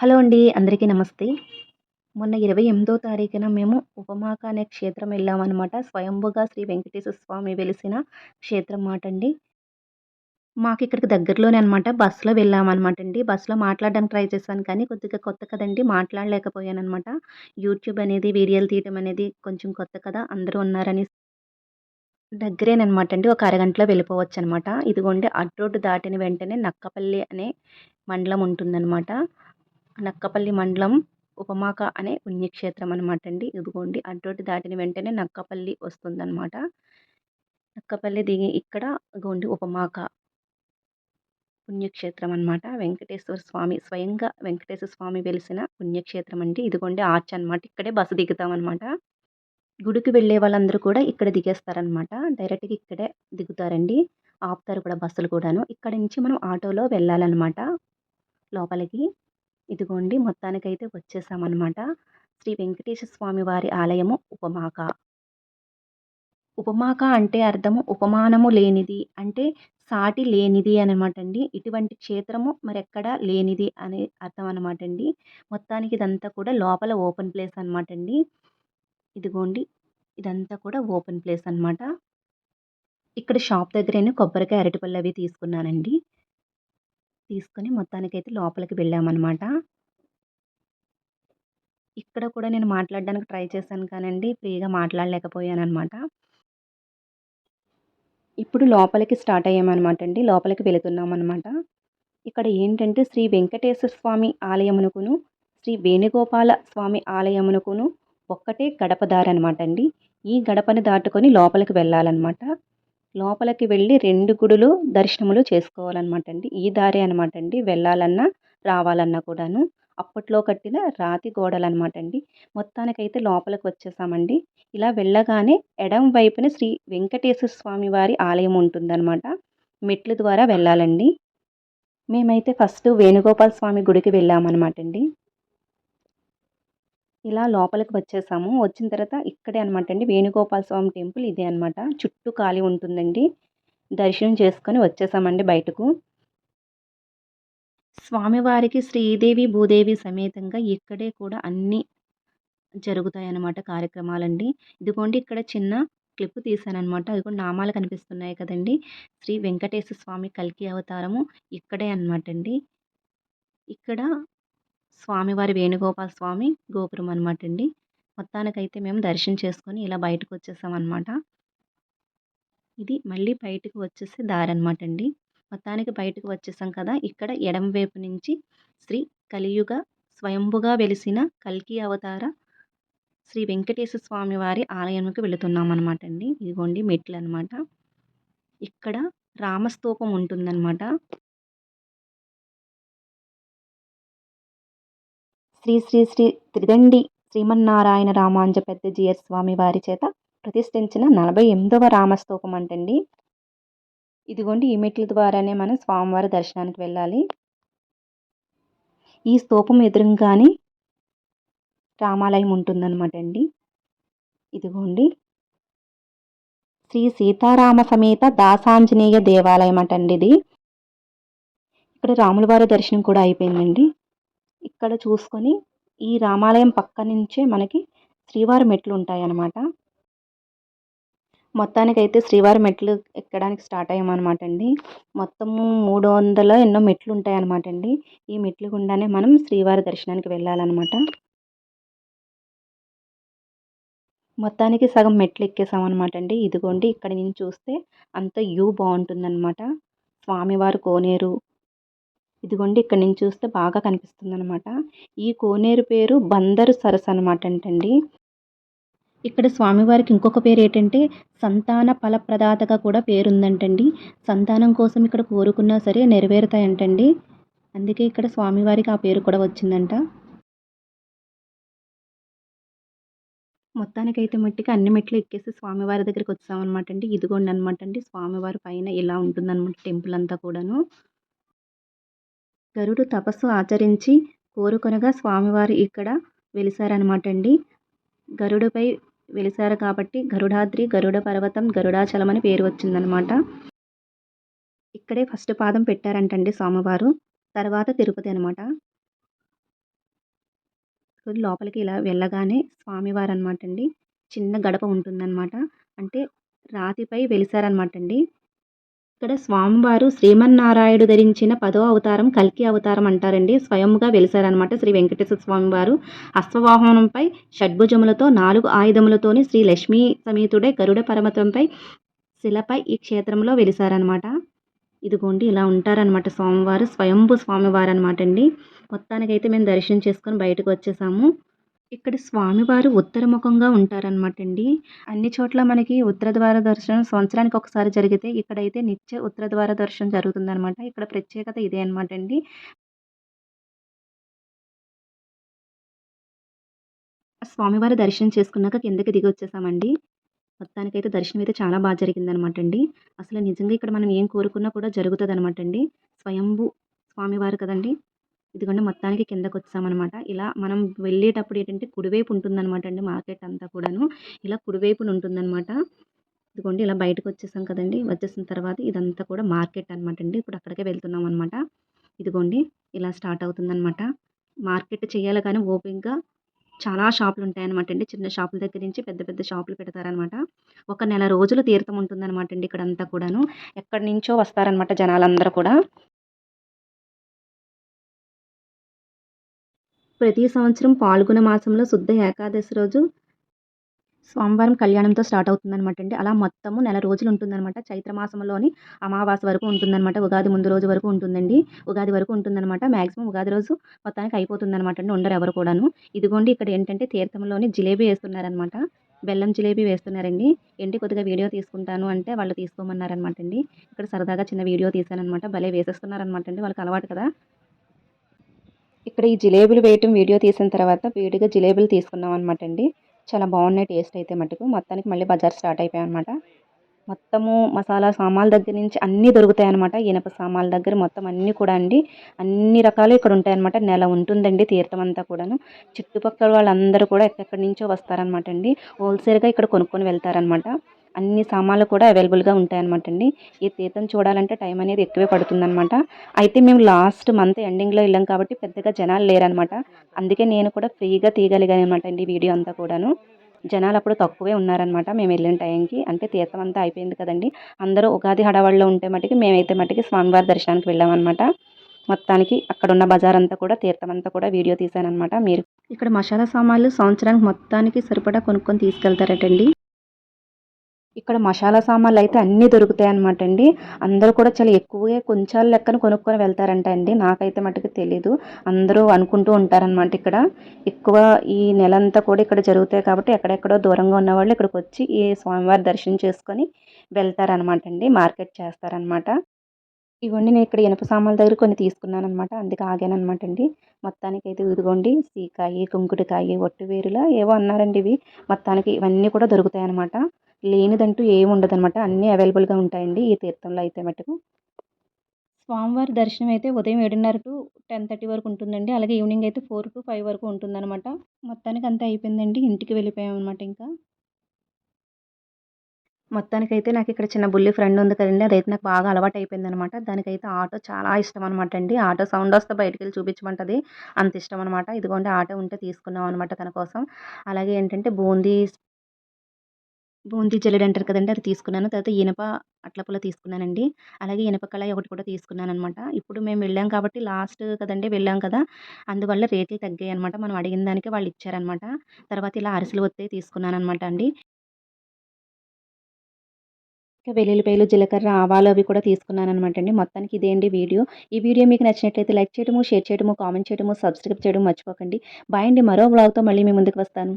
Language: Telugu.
హలో అండి అందరికీ నమస్తే. మొన్న ఇరవై ఎనిమిదో తారీఖున మేము ఉపమాక అనే క్షేత్రం వెళ్ళామన్నమాట. స్వయంభుగా శ్రీ వెంకటేశ్వర స్వామి వెలిసిన క్షేత్రం మాట అండి. మాకు ఇక్కడికి దగ్గరలోనే అనమాట బస్సులో వెళ్ళామన్నమాట అండి. బస్సులో మాట్లాడడానికి ట్రై చేశాను కానీ కొద్దిగా కొత్త కదండి మాట్లాడలేకపోయాను అనమాట యూట్యూబ్ అనేది వీడియోలు తీయడం అనేది కొంచెం కొత్త కదా అందరూ ఉన్నారని దగ్గరేనమాట అండి. ఒక అరగంటలో వెళ్ళిపోవచ్చు అనమాట ఇదిగోండి అడ్రోడ్డు రోడ్డు దాటిన వెంటనే నక్కపల్లి అనే మండలం ఉంటుందన్నమాట. నక్కపల్లి మండలం ఉపమాక అనే పుణ్యక్షేత్రం అనమాట అండి. ఇదిగోండి అడ్డోటి దాటిన వెంటనే నక్కపల్లి వస్తుందన్నమాట. నక్కపల్లి దిగి ఇక్కడ ఇదిగోండి ఉపమాక పుణ్యక్షేత్రం అనమాట వెంకటేశ్వర స్వామి స్వయంగా వెంకటేశ్వర స్వామి వెలిసిన పుణ్యక్షేత్రం అండి ఇదిగోండి ఆర్చ్ అనమాట ఇక్కడే బస్సు దిగుతామన్నమాట. గుడికి వెళ్ళే వాళ్ళందరూ కూడా ఇక్కడ దిగేస్తారనమాట డైరెక్ట్గా ఇక్కడే దిగుతారండి. ఆపుతారు కూడా బస్సులు కూడాను. ఇక్కడ నుంచి మనం ఆటోలో వెళ్ళాలన్నమాట లోపలికి. ఇదిగోండి మొత్తానికైతే వచ్చేసామన్నమాట. శ్రీ వెంకటేశ్వర స్వామి వారి ఆలయము ఉపమాక. ఉపమాక అంటే అర్థము ఉపమానము లేనిది అంటే సాటి లేనిది అనమాట అండి. ఇటువంటి క్షేత్రము మరెక్కడా లేనిది అనే అర్థం అనమాట అండి. మొత్తానికి ఇదంతా కూడా లోపల ఓపెన్ ప్లేస్ అనమాట అండి. ఇదిగోండి ఇదంతా కూడా ఓపెన్ ప్లేస్ అనమాట ఇక్కడ షాప్ దగ్గరేనే కొబ్బరికాయ అరటిపళ్ళు అవి తీసుకున్నానండి. తీసుకొని మొత్తానికైతే లోపలికి వెళ్ళామన్నమాట. ఇక్కడ కూడా నేను మాట్లాడడానికి ట్రై చేశాను కానండి ఫ్రీగా మాట్లాడలేకపోయాను అనమాట ఇప్పుడు లోపలికి స్టార్ట్ అయ్యామన్నమాట అండి లోపలికి వెళుతున్నాం అనమాట ఇక్కడ ఏంటంటే శ్రీ వెంకటేశ్వర స్వామి ఆలయమునకును శ్రీ వేణుగోపాల స్వామి ఆలయమునకును ఒక్కటే గడపదారి అనమాట అండి ఈ గడపని దాటుకొని లోపలికి వెళ్ళాలన్నమాట. లోపలికి వెళ్ళి రెండు గుడులు దర్శనములు చేసుకోవాలన్నమాట అండి ఈ దారి అనమాట అండి వెళ్ళాలన్నా రావాలన్నా కూడాను. అప్పట్లో కట్టిన రాతి గోడలు అనమాట అండి మొత్తానికైతే లోపలికి వచ్చేసామండి. ఇలా వెళ్ళగానే ఎడం వైపున శ్రీ వెంకటేశ్వర స్వామి వారి ఆలయం ఉంటుందన్నమాట. మెట్ల ద్వారా వెళ్ళాలండి. మేమైతే ఫస్ట్ వేణుగోపాల స్వామి గుడికి వెళ్ళామన్నమాట అండి ఇలా లోపలికి వచ్చేసాము. వచ్చిన తర్వాత ఇక్కడే అనమాట అండి. వేణుగోపాల స్వామి టెంపుల్ ఇదే అనమాట చుట్టూ ఖాళీ ఉంటుందండి. దర్శనం చేసుకొని వచ్చేసామండి బయటకు. స్వామివారికి శ్రీదేవి భూదేవి సమేతంగా ఇక్కడే కూడా అన్నీ జరుగుతాయన్నమాట కార్యక్రమాలండి. ఇదిగోండి ఇక్కడ చిన్న క్లిప్ తీసానమాట అది కూడా నామాలు కనిపిస్తున్నాయి కదండి. శ్రీ వెంకటేశ్వర స్వామి కల్కి అవతారము ఇక్కడే అనమాట అండి. ఇక్కడ స్వామివారి వేణుగోపాల స్వామి గోపురం అనమాట అండి. మొత్తానికైతే మేము దర్శనం చేసుకొని ఇలా బయటకు వచ్చేసామన్నమాట ఇది మళ్ళీ బయటకు వచ్చేసే దారి అనమాట అండి. మొత్తానికి బయటకు వచ్చేసాం కదా ఇక్కడ ఎడం వైపు నుంచి శ్రీ కలియుగ స్వయంభుగా వెలిసిన కల్కి అవతార శ్రీ వెంకటేశ్వర స్వామి వారి ఆలయంకి వెళుతున్నాం అనమాట అండి. ఇదిగోండి మెట్లు అనమాట ఇక్కడ రామస్తూపం ఉంటుందన్నమాట. శ్రీ శ్రీ శ్రీ త్రిదండి శ్రీమన్నారాయణ రామాంజ పెద్ద జియర్ స్వామి వారి చేత ప్రతిష్ఠించిన నలభై ఎనిమిదవ రామస్తూపం అంటండి. ఇదిగోండి ఈ మెట్ల ద్వారానే మనం స్వామివారి దర్శనానికి వెళ్ళాలి. ఈ స్తూపం ఎదురుగానే రామాలయం ఉంటుందన్నమాట అండి ఇదిగోండి. శ్రీ సీతారామ సమేత దాసాంజనేయ దేవాలయం అటండి ఇది ఇక్కడ రాములవారి దర్శనం కూడా అయిపోయిందండి. ఇక్కడ చూసుకొని ఈ రామాలయం పక్క నుంచే మనకి శ్రీవారి మెట్లు ఉంటాయన్నమాట. మొత్తానికైతే శ్రీవారి మెట్లు ఎక్కడానికి స్టార్ట్ అయ్యామన్నమాట అండి. మొత్తము మూడు వందల ఎన్నో మెట్లు ఉంటాయన్నమాట అండి. ఈ మెట్లు గుండానే మనం శ్రీవారి దర్శనానికి వెళ్ళాలన్నమాట. మొత్తానికి సగం మెట్లు ఎక్కేసామన్నమాట అండి. ఇదిగోండి ఇక్కడ నుంచి చూస్తే అంత వ్యూ బాగుంటుందన్నమాట. స్వామివారి కోనేరు ఇదిగోండి ఇక్కడ నుంచి చూస్తే బాగా కనిపిస్తుంది అనమాట ఈ కోనేరు పేరు బందరు సరస్సు అనమాట అంటండి ఇక్కడ స్వామివారికి ఇంకొక పేరు ఏంటంటే సంతాన ఫలప్రదాతగా కూడా పేరుందంటండి. సంతానం కోసం ఇక్కడ కోరుకున్నా సరే నెరవేరుతాయంటండి. అందుకే ఇక్కడ స్వామివారికి ఆ పేరు కూడా వచ్చిందంట. మొత్తానికైతే మట్టికి అన్ని మెట్లు ఎక్కేసి స్వామివారి దగ్గరికి వచ్చామన్నమాట అండి ఇదిగోండి అనమాట అండి స్వామివారి పైన ఇలా ఉంటుందన్నమాట టెంపుల్ అంతా కూడాను. గరుడు తపస్సు ఆచరించి కోరుకొనగా స్వామివారు ఇక్కడ వెలిసారనమాట అండి గరుడుపై వెలిసారు కాబట్టి గరుడాద్రి గరుడ పర్వతం గరుడాచలం అని పేరు వచ్చిందనమాట ఇక్కడే ఫస్ట్ పాదం పెట్టారంటండి స్వామివారు. తర్వాత తిరుపతి అనమాట లోపలికి ఇలా వెళ్ళగానే స్వామివారు అనమాట అండి చిన్న గడప ఉంటుందన్నమాట. అంటే రాతిపై వెలిసారనమాట అండి ఇక్కడ స్వామివారు శ్రీమన్నారాయుడు ధరించిన పదో అవతారం కల్కి అవతారం అంటారండి. స్వయంగా వెలిసారనమాట శ్రీ వెంకటేశ్వర స్వామివారు. అశ్వవాహనంపై షడ్భుజములతో నాలుగు ఆయుధములతోని శ్రీ లక్ష్మీ సమేతుడే గరుడ పరమతంపై శిలపై ఈ క్షేత్రంలో వెలిసారనమాట ఇదిగోండి ఇలా ఉంటారనమాట స్వామివారు. స్వయంభు స్వామివారు అనమాట అండి మొత్తానికైతే మేము దర్శనం చేసుకొని బయటకు వచ్చేసాము. ఇక్కడ స్వామివారు ఉత్తరముఖంగా ఉంటారనమాట అండి అన్ని చోట్ల మనకి ఉత్తర ద్వార దర్శనం సంవత్సరానికి ఒకసారి జరిగితే ఇక్కడైతే నిత్య ఉత్తర ద్వార దర్శనం జరుగుతుందనమాట ఇక్కడ ప్రత్యేకత ఇదే అనమాట అండి స్వామివారి దర్శనం చేసుకున్నాక కిందకి దిగి వచ్చేసామండి. మొత్తానికైతే దర్శనం అయితే చాలా బాగా జరిగిందనమాట అండి అసలు నిజంగా ఇక్కడ మనం ఏం కోరుకున్నా కూడా జరుగుతుంది అనమాట అండి స్వయంభూ స్వామివారు కదండి. ఇదిగోండి మొత్తానికి కిందకు వచ్చామన్నమాట ఇలా మనం వెళ్ళేటప్పుడు ఏంటంటే కుడివైపు ఉంటుందన్నమాట అండి మార్కెట్ అంతా కూడాను. ఇలా కుడివైపున ఉంటుందన్నమాట ఇదిగోండి ఇలా బయటకు వచ్చేసాం కదండి. వచ్చేసిన తర్వాత ఇదంతా కూడా మార్కెట్ అనమాట అండి. ఇప్పుడు అక్కడికే వెళ్తున్నాం అనమాట ఇదిగోండి ఇలా స్టార్ట్ అవుతుందన్నమాట మార్కెట్ చేయాలి కానీ ఓపెన్గా చాలా షాపులు ఉంటాయన్నమాట అండి. చిన్న షాపుల దగ్గర నుంచి పెద్ద పెద్ద షాపులు పెడతారనమాట. ఒక నెల రోజులు తీర్థం ఉంటుందన్నమాట అండి ఇక్కడంతా కూడాను. ఎక్కడి నుంచో వస్తారనమాట జనాలందరూ కూడా. ప్రతి సంవత్సరం పాల్గొన మాసంలో శుద్ధ ఏకాదశి రోజు సోమవారం కళ్యాణంతో స్టార్ట్ అవుతుందనమాట అండి. అలా మొత్తము నెల రోజులు ఉంటుందన్నమాట. చైత్ర మాసంలోని అమావాస్య వరకు ఉంటుందన్నమాట. ఉగాది ముందు రోజు వరకు ఉంటుందండి. ఉగాది వరకు ఉంటుందన్నమాట. మ్యాక్సిమం ఉగాది రోజు మొత్తానికి అయిపోతుందన్నమాట అండి ఉండరు ఎవరు కూడాను. ఇదిగోండి ఇక్కడ ఏంటంటే తీర్థంలోని జిలేబీ వేస్తున్నారనమాట బెల్లం జిలేబీ వేస్తున్నారండి. ఏంటి కొద్దిగా వీడియో తీసుకుంటాను అంటే వాళ్ళు తీసుకోమన్నారనమాట అండి. ఇక్కడ సరదాగా చిన్న వీడియో తీశానమాట భలే వేసేస్తున్నారనమాట అండి. వాళ్ళకి అలవాటు కదా. ఇక్కడ ఈ జిలేబీలు వేయటం వీడియో తీసిన తర్వాత వేడిగా జిలేబీలు తీసుకున్నాం అనమాట అండి. చాలా బాగున్నాయి టేస్ట్ అయితే మటుకు. మొత్తానికి మళ్ళీ బజార్ స్టార్ట్ అయిపోయాయి అనమాట మొత్తము మసాలా సామాన్ల దగ్గర నుంచి అన్నీ దొరుకుతాయి అనమాట ఇనప సామాన్ల దగ్గర మొత్తం అన్నీ కూడా అండి. అన్ని రకాలు ఇక్కడ ఉంటాయన్నమాట నెల ఉంటుందండి తీర్థం అంతా కూడాను. చుట్టుపక్కల వాళ్ళందరూ కూడా ఎక్కడెక్కడి నుంచో వస్తారనమాట అండి. హోల్సేల్గా ఇక్కడ కొనుక్కొని వెళ్తారనమాట అన్ని సామాన్లు కూడా అవైలబుల్గా ఉంటాయన్నమాట అండి ఈ తీర్థం చూడాలంటే టైం అనేది ఎక్కువే పడుతుందన్నమాట. అయితే మేము లాస్ట్ మంత్ ఎండింగ్లో వెళ్ళాం కాబట్టి పెద్దగా జనాలు లేరనమాట అందుకే నేను కూడా ఫ్రీగా తీయగలిగాను అనమాట అండి వీడియో అంతా కూడాను. జనాలు అప్పుడు తక్కువే ఉన్నారనమాట మేము వెళ్ళిన టైంకి. అంటే తీర్థం అంతా అయిపోయింది కదండి. అందరూ ఉగాది హడావడిలో ఉంటే మటుకి మేమైతే మటుకి స్వామివారి దర్శనానికి వెళ్ళామన్నమాట. మొత్తానికి అక్కడున్న బజార్ అంతా కూడా తీర్థం అంతా కూడా వీడియో తీశానమాట మీరు ఇక్కడ మసాలా సామాన్లు సంవత్సరానికి మొత్తానికి సరిపడా కొనుక్కొని తీసుకెళ్తారటండి. ఇక్కడ మసాలా సామాన్లు అయితే అన్నీ దొరుకుతాయి అనమాట అండి. అందరూ కూడా చాలా ఎక్కువగా కొంచెం లెక్కన కొనుక్కొని వెళ్తారంట అండి. నాకైతే మటుకు తెలీదు. అందరూ అనుకుంటూ ఉంటారనమాట ఇక్కడ. ఎక్కువ ఈ నెలంతా కూడా ఇక్కడ జరుగుతాయి కాబట్టి ఎక్కడెక్కడో దూరంగా ఉన్న వాళ్ళు ఇక్కడికి వచ్చి ఈ స్వామివారి దర్శనం చేసుకొని వెళ్తారనమాట అండి. మార్కెట్ చేస్తారనమాట ఇవన్నీ నేను ఇక్కడ ఇనప సామాన్ల దగ్గర కొన్ని తీసుకున్నాను అనమాట అందుకే ఆగాను అనమాట అండి. మొత్తానికి అయితే ఇదిగోండి సీకాయి కుంకుడికాయి ఒట్టివేరులా ఏవో అన్నారండి ఇవి. మొత్తానికి ఇవన్నీ కూడా దొరుకుతాయి అనమాట లేనిదంటూ ఏమి ఉండదు అనమాట అన్నీ అవైలబుల్గా ఉంటాయండి ఈ తీర్థంలో అయితే మటుకు. స్వామివారి దర్శనం అయితే ఉదయం ఏడున్నర టు టెన్ థర్టీ వరకు ఉంటుందండి. అలాగే ఈవినింగ్ అయితే ఫోర్ టు ఫైవ్ వరకు ఉంటుందన్నమాట. మొత్తానికి అంతా అయిపోయిందండి. ఇంటికి వెళ్ళిపోయాం అనమాట ఇంకా. మొత్తానికైతే నాకు ఇక్కడ చిన్న బుల్లి ఫ్రెండ్ ఉంది కదండి. అదైతే నాకు బాగా అలవాటు అయిపోయింది అనమాట దానికైతే ఆటో చాలా ఇష్టం అనమాట అండి ఆటో సౌండ్ వస్తే బయటకు వెళ్ళి చూపించమంటది. అంత ఇష్టం అనమాట ఇదిగోండి ఆటో ఉంటే తీసుకున్నాం అనమాట తన కోసం. అలాగే ఏంటంటే బూందీ బూందీ జల్లెడ అంటారు కదండి అది తీసుకున్నాను. తర్వాత ఇనప అట్ల తీసుకున్నానండి. అలాగే ఇనప కళాయి ఒకటి కూడా తీసుకున్నాను అనమాట ఇప్పుడు మేము వెళ్ళాం కాబట్టి లాస్ట్ కదండి వెళ్ళాం కదా అందువల్ల రేట్లు తగ్గాయి అనమాట మనం అడిగిన దానికి వాళ్ళు ఇచ్చారనమాట తర్వాత ఇలా అరిసెలు వస్తే తీసుకున్నాను అనమాట అండి. ఇంకా వెల్లుల్లిపాయలు జీలకర్ర ఆవాలు అవి కూడా తీసుకున్నాను అనమాట అండి. మొత్తానికి ఇదేండి వీడియో. ఈ వీడియో మీకు నచ్చినట్లయితే లైక్ చేయడము షేర్ చేయడము కామెంట్ చేయడము సబ్స్క్రైబ్ చేయడం మర్చిపోకండి. బాయ్ అండి. మరో బ్లాగ్తో మళ్ళీ మీ ముందుకు వస్తాను.